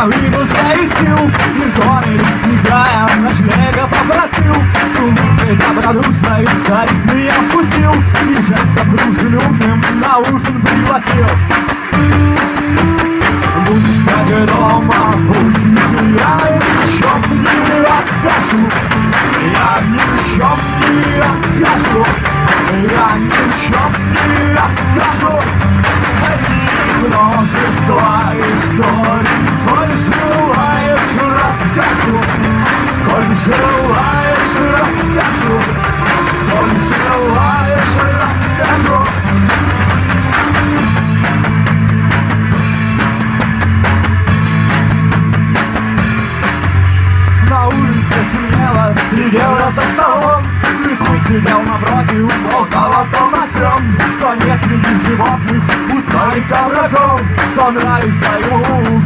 Arriba, sai e seu, me напротив, около дома сём, что не среди животных, у старика врагов, что нравится ему.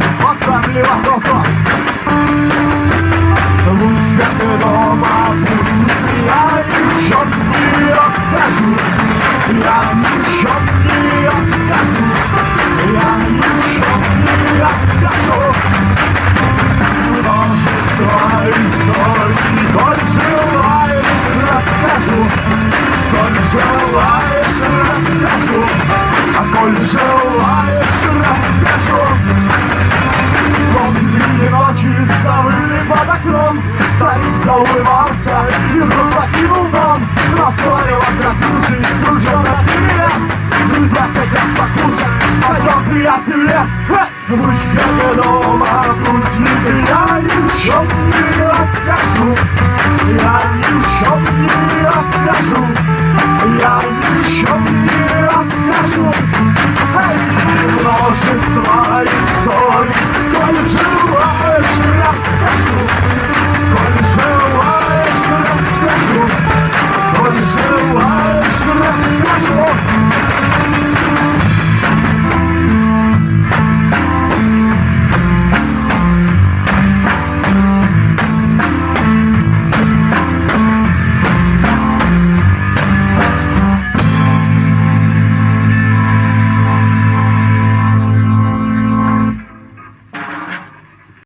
Мир покинул дом, настроил возвративший из кружена лес Друзья хотят покушать, пойдем приятный лес Ручка дома, путь не теряй, в чем не откажу